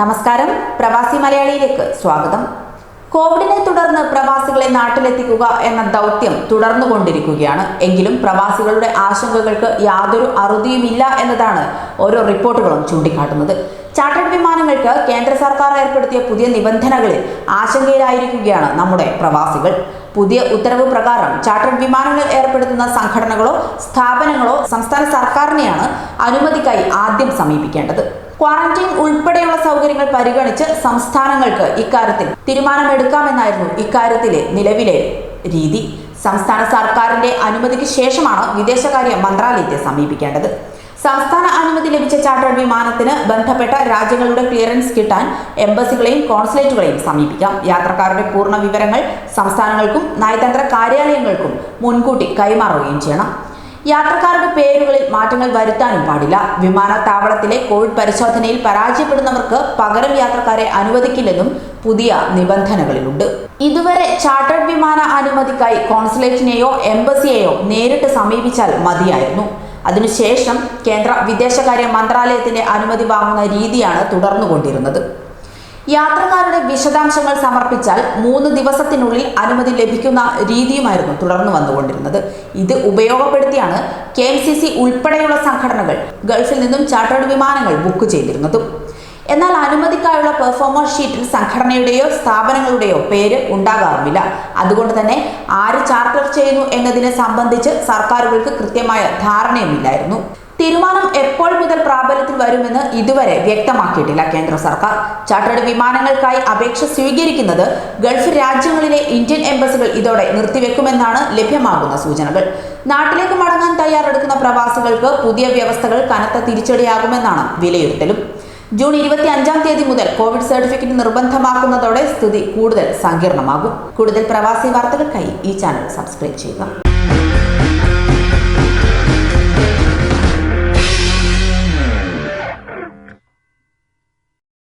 നമസ്കാരം. പ്രവാസി മലയാളിയിലേക്ക് സ്വാഗതം. കോവിഡിനെ തുടർന്ന് പ്രവാസികളെ നാട്ടിലെത്തിക്കുക എന്ന ദൗത്യം തുടർന്നുകൊണ്ടിരിക്കുകയാണ്. എങ്കിലും പ്രവാസികളുടെ ആശങ്കകൾക്ക് യാതൊരു അറുതിയുമില്ല എന്നതാണ് ഓരോ റിപ്പോർട്ടുകളും ചൂണ്ടിക്കാട്ടുന്നത്. ചാർട്ടേഡ് വിമാനങ്ങൾക്ക് കേന്ദ്ര സർക്കാർ ഏർപ്പെടുത്തിയ പുതിയ നിബന്ധനകളിൽ ആശങ്കയിലായിരിക്കുകയാണ് നമ്മുടെ പ്രവാസികൾ. പുതിയ ഉത്തരവ് പ്രകാരം ചാർട്ടേഡ് വിമാനങ്ങൾ ഏർപ്പെടുത്തുന്ന സംഘടനകളോ സ്ഥാപനങ്ങളോ സംസ്ഥാന സർക്കാരിനെയാണ് അനുമതിക്കായി ആദ്യം സമീപിക്കേണ്ടത്. ക്വാറന്റൈൻ ഉൾപ്പെടെയുള്ള സൗകര്യങ്ങൾ പരിഗണിച്ച് സംസ്ഥാനങ്ങൾക്ക് ഇക്കാര്യത്തിൽ തീരുമാനമെടുക്കാമെന്നായിരുന്നു ഇക്കാര്യത്തിലെ നിലവിലെ രീതി. സംസ്ഥാന സർക്കാരിന്റെ അനുമതിക്ക് ശേഷമാണ് വിദേശകാര്യ മന്ത്രാലയത്തെ സമീപിക്കേണ്ടത്. സംസ്ഥാന അനുമതി ലഭിച്ച ചാർട്ടേഡ് വിമാനത്തിന് ബന്ധപ്പെട്ട രാജ്യങ്ങളുടെ ക്ലിയറൻസ് കിട്ടാൻ എംബസികളെയും കോൺസുലേറ്റുകളെയും സമീപിക്കാം. യാത്രക്കാരുടെ പൂർണ വിവരങ്ങൾ സംസ്ഥാനങ്ങൾക്കും നയതന്ത്ര കാര്യാലയങ്ങൾക്കും മുൻകൂട്ടി കൈമാറുകയും ചെയ്യണം. യാത്രക്കാരുടെ പേരുകളിൽ മാറ്റങ്ങൾ വരുത്താനും പാടില്ല. വിമാനത്താവളത്തിലെ കോവിഡ് പരിശോധനയിൽ പരാജയപ്പെടുന്നവർക്ക് പകരം യാത്രക്കാരെ അനുവദിക്കില്ലെന്നും പുതിയ നിബന്ധനകളിലുണ്ട്. ഇതുവരെ ചാർട്ടേഡ് വിമാന അനുമതിക്കായി കോൺസുലേറ്റിനെയോ എംബസിയെയോ നേരിട്ട് സമീപിച്ചാൽ മതിയായിരുന്നു. അതിനുശേഷം കേന്ദ്ര വിദേശകാര്യ മന്ത്രാലയത്തിന്റെ അനുമതി വാങ്ങുന്ന രീതിയാണ് തുടർന്നുകൊണ്ടിരുന്നത്. യാത്രക്കാരുടെ വിശദാംശങ്ങൾ സമർപ്പിച്ചാൽ മൂന്ന് ദിവസത്തിനുള്ളിൽ അനുമതി ലഭിക്കുന്ന രീതിയുമായിരുന്നു തുടർന്നു വന്നുകൊണ്ടിരുന്നത്. ഇത് ഉപയോഗപ്പെടുത്തിയാണ് കെ എം സി സി ഉൾപ്പെടെയുള്ള സംഘടനകൾ ഗൾഫിൽ നിന്നും ചാർട്ടേഡ് വിമാനങ്ങൾ ബുക്ക് ചെയ്തിരുന്നതും. എന്നാൽ അനുമതിക്കായുള്ള പെർഫോമൻസ് ഷീറ്റിൽ സംഘടനയുടെയോ സ്ഥാപനങ്ങളുടെയോ പേര് ഉണ്ടാകാറുമില്ല. അതുകൊണ്ട് തന്നെ ആര് ചാർട്ടർ ചെയ്യുന്നു എന്നതിനെ സംബന്ധിച്ച് സർക്കാരുകൾക്ക് കൃത്യമായ ധാരണയുമില്ലായിരുന്നു. തീരുമാനം എപ്പോൾ മുതൽ പ്രാബല്യത്തിൽ വരുമെന്ന് ഇതുവരെ വ്യക്തമാക്കിയിട്ടില്ല കേന്ദ്ര സർക്കാർ. ചാർട്ടേഡ് വിമാനങ്ങൾക്കായി അപേക്ഷ സ്വീകരിക്കുന്നത് ഗൾഫ് രാജ്യങ്ങളിലെ ഇന്ത്യൻ എംബസികൾ ഇതോടെ നിർത്തിവെക്കുമെന്നാണ് ലഭ്യമാകുന്ന സൂചനകൾ. നാട്ടിലേക്ക് മടങ്ങാൻ തയ്യാറെടുക്കുന്ന പ്രവാസികൾക്ക് പുതിയ വ്യവസ്ഥകൾ കനത്ത തിരിച്ചടിയാകുമെന്നാണ് വിലയിരുത്തലും. ജൂൺ ഇരുപത്തി അഞ്ചാം തീയതി മുതൽ കോവിഡ് സർട്ടിഫിക്കറ്റ് നിർബന്ധമാക്കുന്നതോടെ സ്ഥിതി കൂടുതൽ സങ്കീർണമാകും. കൂടുതൽ പ്രവാസി വാർത്തകൾക്കായി ഈ ചാനൽ സബ്സ്ക്രൈബ് ചെയ്യുക.